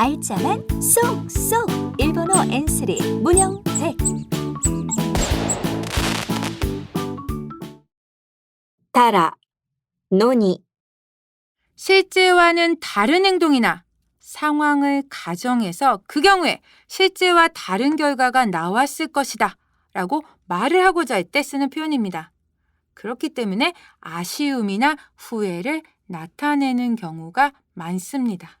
알짜만 쏙쏙 일본어 N3 무령백 따라 노니 실제와는 다른 행동이나 상황을 가정해서 그 경우에 실제와 다른 결과가 나왔을 것이다 라고 말을 하고자 할 때 쓰는 표현입니다. 그렇기 때문에 아쉬움이나 후회를 나타내는 경우가 많습니다.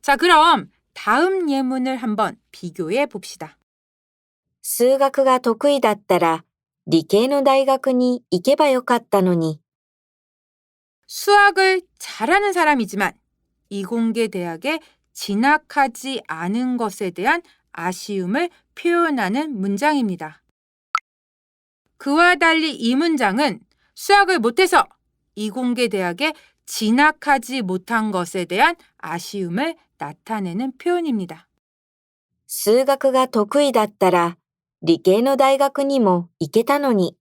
자, 그럼 다음 예문을 한번 비교해 봅시다. 数学が得意だったら、理系の大学に行けばよかったのに。 수학을 잘하는 사람이지만 이공계 대학에 진학하지 않은 것에 대한 아쉬움을 표현하는 문장입니다. 그와 달리 이 문장은 수학을 못해서 이공계 대학에 진학하지 못한 것에 대한 아쉬움을 나타내는 표현입니다. 数学が得意だったら、理系の大学にも行けたのに。